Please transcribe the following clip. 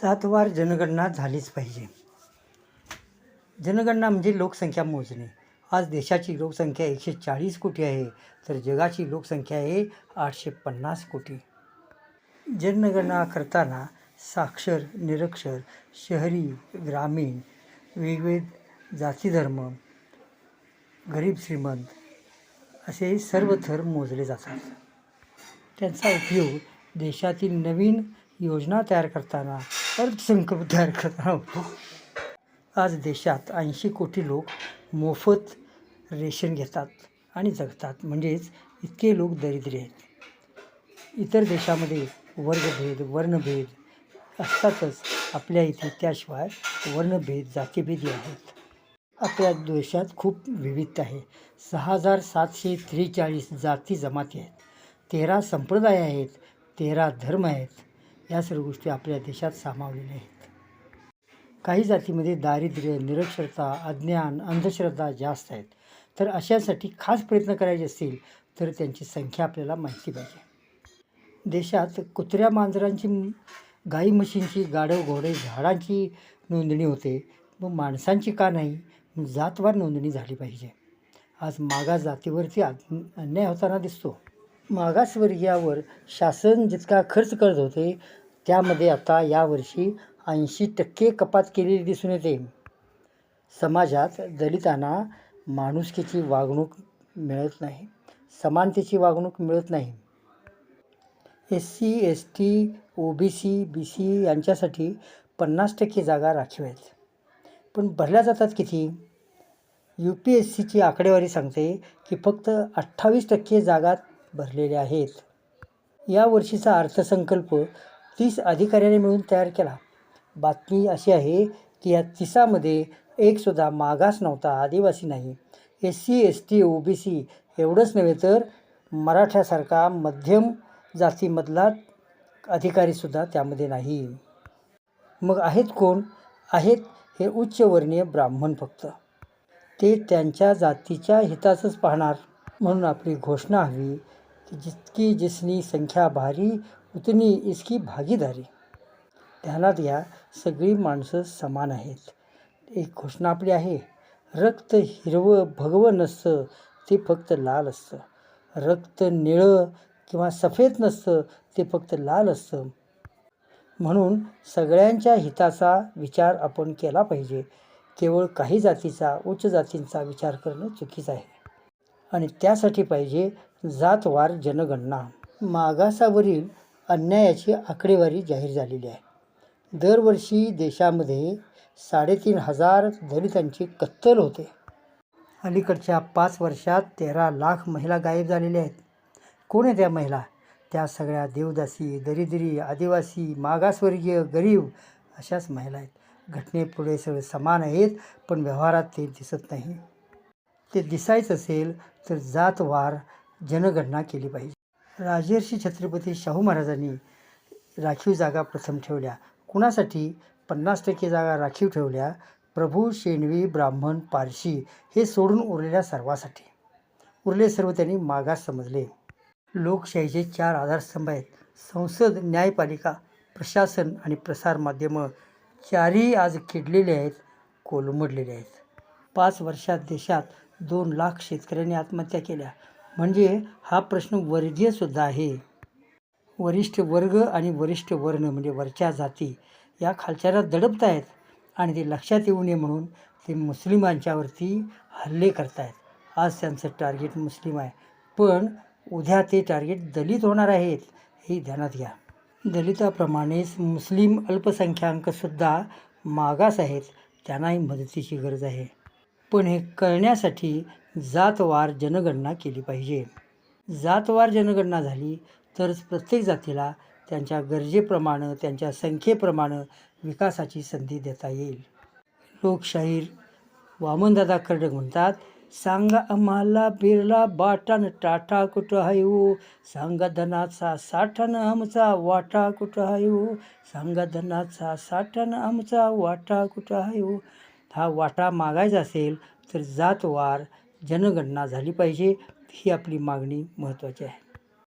सातवार जनगणना झालीच पाहिजे. जनगणना म्हणजे लोकसंख्या मोजणे. आज देशाची लोकसंख्या एकशे चाळीस कोटी आहे तर जगाची लोकसंख्या आहे आठशे पन्नास कोटी. जनगणना करताना साक्षर निरक्षर शहरी ग्रामीण वेगवेग जातीधर्म गरीब श्रीमंत असे सर्व थर मोजले जातात. त्यांचा उपयोग देशातील नवीन योजना तयार करताना अर्थसंकल्प तयार करताना होतो आज देशात ऐंशी कोटी लोक मोफत रेशन घेतात आणि जगतात. म्हणजेच इतके लोक दरिद्री आहेत. इतर देशामध्ये वर्गभेद वर्णभेद असतातच. आपल्या इथे त्याशिवाय वर्णभेद जातीभेदी आहेत. आपल्या देशात खूप विविधता आहे. सहा हजार सातशे त्रेचाळीस जाती जमाती आहेत. तेरा संप्रदाय आहेत. तेरा धर्म आहेत. या सर्व गोष्टी आपल्या देशात सामावलेल्या आहेत. काही जातीमध्ये दारिद्र्य निरक्षरता अज्ञान अंधश्रद्धा जास्त आहेत. तर अशासाठी खास प्रयत्न करायचे असतील तर त्यांची संख्या आपल्याला माहिती पाहिजे. देशात कुत्र्या मांजरांची गाई म्हशींची गाढव घोडे झाडांची नोंदणी होते. मग माणसांची का नाही? जातवार नोंदणी झाली पाहिजे. आज मागास जातीवरती अन्याय होताना दिसतो. मागासवर्गीयावर शासन जितका खर्च करत होते त्यामध्ये आता यावर्षी ऐंशी टक्के कपात केलेली दिसून येते. समाजात दलितांना माणुसकीची वागणूक मिळत नाही. समानतेची वागणूक मिळत नाही. S C S T O B C B C यांच्यासाठी पन्नास टक्के जागा राखीव आहेत पण भरल्या जातात किती? यू पी एस सीची आकडेवारी सांगते की फक्त अठ्ठावीस टक्के जागा भरलेल्या आहेत. या वर्षीचा अर्थसंकल्प तीस अधिकाऱ्याने मिळून तयार केला. बातमी अशी आहे की या तिसामध्ये एकसुद्धा मागास नव्हता आदिवासी नाही. S C S T O B C एवढंच नव्हे तर मराठ्यासारखा मध्यम जातीमधला अधिकारीसुद्धा त्यामध्ये नाही. मग आहेत कोण? आहेत हे उच्चवर्णीय ब्राह्मण फक्त. ते त्यांच्या जातीच्या हिताचंच पाहणार म्हणून आपली घोषणा हवी की जितकी जिसनी संख्या भारी उतनी इसकी भागीदारी. ध्यानात घ्या सगळी माणसं समान आहेत. एक घोषणा आपली आहे रक्त हिरवं भगवं नसतं ते फक्त लाल असतं. रक्त निळं किंवा सफेद नसतं ते फक्त लाल असतं. म्हणून सगळ्यांच्या हिताचा विचार आपण केला पाहिजे. केवळ काही जातीचा उच्च जातींचा विचार करणं चुकीचं आहे. आणि त्यासाठी पाहिजे जातवार जनगणना. मागासावरील अन्यायाची आकडेवारी जाहीर झालेली आहे. दरवर्षी देशामध्ये साडेतीन हजार दलितांची कत्तल होते. अलीकडच्या पाच वर्षात तेरा लाख महिला गायब झालेल्या आहेत. कोण आहे त्या महिला? त्या सगळ्या देवदासी दरिद्री आदिवासी मागासवर्गीय गरीब अशाच महिला आहेत. घटनेपुढे सगळे समान आहेत पण व्यवहारात ते दिसत नाही. ते दिसायचं असेल तर जातवार जनगणना केली पाहिजे. राजर्षी छत्रपती शाहू महाराजांनी राखीव जागा प्रथम ठेवल्या. कुणासाठी? पन्नास टक्के जागा राखीव ठेवल्या. प्रभू शेणवी ब्राह्मण पारशी हे सोडून उरलेल्या सर्वासाठी. उरले सर्व त्यांनी मागास समजले. लोकशाहीचे चार आधारस्तंभ आहेत. संसद न्यायपालिका प्रशासन आणि प्रसारमाध्यमं चारही आज किडलेले आहेत कोलमडलेले आहेत. पाच वर्षात देशात दोन लाख शेतकऱ्यांनी आत्महत्या केल्या. म्हणजे हा प्रश्न वर्गीयसुद्धा आहे. वरिष्ठ वर्ग आणि वरिष्ठ वर्ण म्हणजे वरच्या जाती या खालच्याला दडपत आहेत आणि ते लक्षात येऊ नये म्हणून ते मुस्लिमांच्यावरती हल्ले करत आहेत आज त्यांचं टार्गेट मुस्लिम आहे. पण उद्या ते टार्गेट दलित होणार आहेत हे ध्यानात घ्या. दलिताप्रमाणेच मुस्लिम अल्पसंख्याकसुद्धा मागास आहेत त्यांनाही मदतीची गरज आहे. पण हे कळण्यासाठी जातवार जनगणना केली पाहिजे. जातवार जनगणना झाली तरच प्रत्येक जातीला त्यांच्या गरजेप्रमाणे त्यांच्या संख्येप्रमाणे विकासाची संधी देता येईल. लोकशाहीर वामनदादा कर्डक म्हणतात सांगा आम्हाला बिरला बाटान टाटा कुठं हाय हो? सांगा धनाचा साठन आमचा वाटा कुठं हाय हो? सांगा धनाचा साठन आमचा वाटा कुठं हाय हो? हा वाटा मागायचा असेल तर जातवार जनगणना झाली पाहिजे ही आपली मागणी महत्त्वाची आहे.